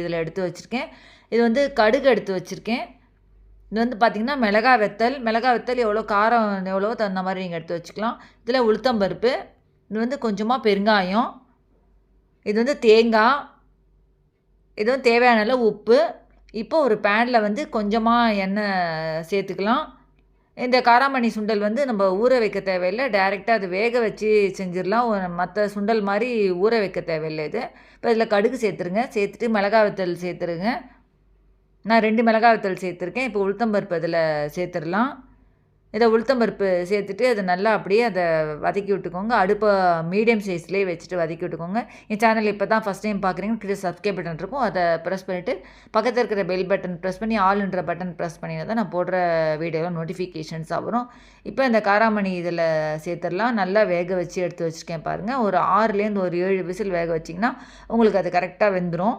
இதில் எடுத்து வச்சுருக்கேன். இது வந்து கடுகு எடுத்து வச்சுருக்கேன். இது வந்து பார்த்திங்கன்னா மிளகா வெத்தல் மிளகா வெத்தல் எவ்வளோ காரம் எவ்வளோ தகுந்த மாதிரி நீங்கள் எடுத்து வச்சுக்கலாம். இதில் உளுத்தம்பருப்பு இது வந்து கொஞ்சமாக பெருங்காயம் இது வந்து தேங்காய் இது வந்து தேவையான அளவு உப்பு. இப்போ ஒரு பேனில் வந்து கொஞ்சமாக எண்ணெய் சேர்த்துக்கலாம். இந்த காராமணி சுண்டல் வந்து நம்ம ஊற வைக்க தேவையில்லை. டைரெக்டாக அது வேக வச்சு செஞ்சிடலாம். மற்ற சுண்டல் மாதிரி ஊற வைக்க தேவையில்லை இது. இப்போ இதில் கடுகு சேர்த்துருங்க. சேர்த்துட்டு மிளகா வத்தல் சேர்த்துருங்க. நான் ரெண்டு மிளகா வத்தல் சேர்த்துருக்கேன். இப்போ உளுத்தம்பருப்பு அதில் சேர்த்துடலாம். இதை உளுத்தம்பருப்பு சேர்த்துட்டு அதை நல்லா அப்படியே அதை வதக்கி விட்டுக்கோங்க. அடுப்பை மீடியம் சைஸ்லேயே வச்சுட்டு வதக்கி விட்டுக்கோங்க. என் சேனல் இப்போ தான் ஃபஸ்ட் டைம் பார்க்குறீங்க கிட்ட சப்ஸ்கிரைப் பட்டன் இருக்கும். அதை ப்ரெஸ் பண்ணிவிட்டு பக்கத்தில் இருக்கிற பெல் பட்டன் ப்ரெஸ் பண்ணி ஆல்ன்ற பட்டன் ப்ரெஸ் பண்ணினா தான் நான் போடுற வீடியோவில் நோட்டிஃபிகேஷன்ஸாக வரும். இப்போ இந்த காராமணி இதில் சேர்த்துடலாம். நல்லா வேக வச்சு எடுத்து வச்சுருக்கேன் பாருங்கள் ஒரு ஆறுலேருந்து ஒரு ஏழு விசில் வேக வச்சிங்கன்னா உங்களுக்கு அது கரெக்டாக வெந்துடும்